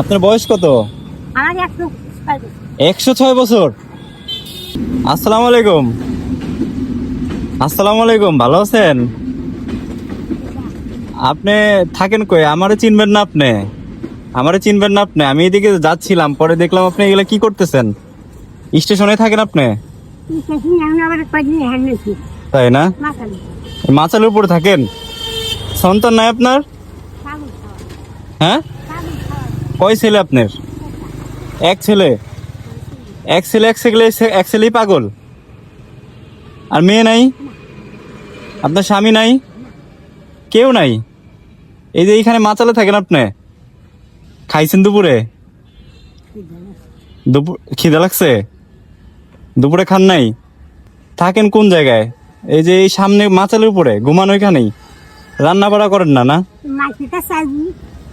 আপনার বয়স কত? আমার একশো ছয় বছর। আসসালামু আলাইকুম। আসসালামু আলাইকুম ভালো আছেন? আপনি থাকেন কই? আমারে চিনবেন না আপনি। আমারে চিনবেন না আপনি। আমি এদিকে যাচ্ছিলাম পরে দেখলাম আপনি এগুলা কি করতেছেন? স্টেশনে থাকেন আপনি? তাই না? মাচালের উপরে থাকেন? সন্তান নাই আপনার? হ্যাঁ? কয় ছেলে আপনার? এক ছেলে? এক ছেলে এক ছেলে, এক ছেলেই পাগল? আর মেয়ে নাই? আপনার স্বামী নাই? কেউ নাই? এই যে এইখানে মাচালে থাকেন আপনি? খাইছেন দুপুরে? দুপুর খিদে লাগছে? দুপুরে খান নাই? থাকেন কোন জায়গায়? এই যে এই সামনে মাচালের উপরে, ঘুমান ওইখানেই। রান্না বাড়া করেন না না?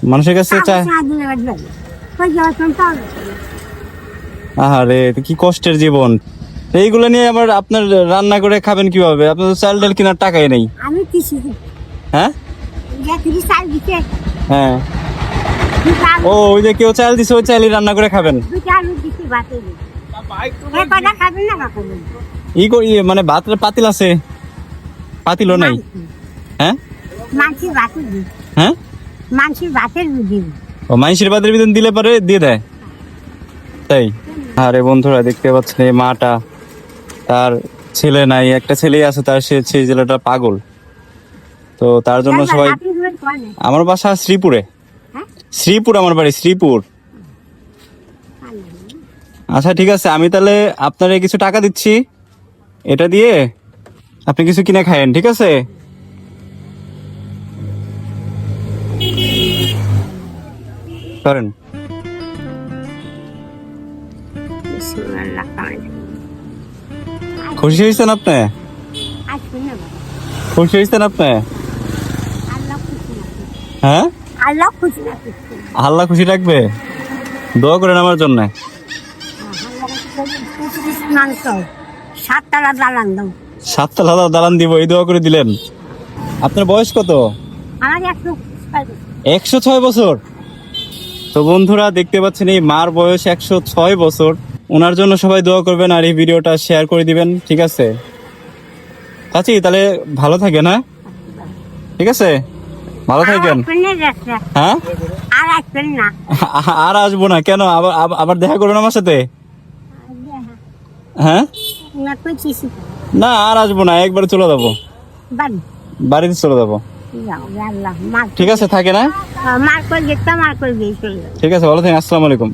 মানুষের কাছে চায়? আহারে কি কষ্টের জীবন। এইগুলো নিয়ে আবার আপনার রান্না করে খাবেন কীভাবে? আপনার তো চাল ডাল কেনার টাকাই নেই। আমি কিছু হ্যাঁ? হ্যাঁ। ও ওই যে কেউ চাল দিছে ওই চালই রান্না করে খাবেন। কাকু ই করি মানে ভাতের পাতিল আছে? পাতিলও নাই? হ্যাঁ? হ্যাঁ? মানসির বাতের দিই ও মাইশের বাদের বিধান দিলে পারে দিয়ে দেয়? তাই? আরে বন্ধুরা দেখতে পাচ্ছেন এই মাটা। তার ছেলে নাই একটা ছেলেই আছে তার সে সেই ছেলেটা পাগল। তো তার জন্য সবাই আমার বাসা শ্রীপুরে। হ্যাঁ? শ্রীপুর আমার বাড়ি শ্রীপুর। আচ্ছা ঠিক আছে আমি তাহলে আপনারে কিছু টাকা দিচ্ছি। এটা দিয়ে আপনি কিছু কিনে খায়েন ঠিক আছে? করেন? খুশি হয়েছেন আপনি? খুশি হয়েছেন আপনি? হ্যাঁ? আল্লাহ খুশি রাখবে দোয়া করেন আমার জন্য। মাংস সাতটালা দালান দাও। সাততলা দালান দিব এই দোয়া করে দিলেন। আপনার বয়স কত? আমার একশো ছয় বছর? তো বন্ধুরা দেখতে পাচ্ছেন এই মার বয়স একশো ছয় বছর। ওনার জন্য সবাই দোয়া করবেন আর এই ভিডিওটা শেয়ার করে দিবেন ঠিক আছে? চাচি তাহলে ভালো থাকেন হ্যাঁ? ঠিক আছে? ভালো থাকেন। হ্যাঁ? আর আসব না কেন? আবার আবার- দেখা করবেন আমার সাথে? হ্যাঁ? না আর আসব না একবার চলে যাব। বাড়িতে চলে যাব। ঠিক আছে থাকে না মার করে দেখতাম মার করে দিয়ে চলে যাও ঠিক আছে ভালো থাকেন আসসালামু আলাইকুম।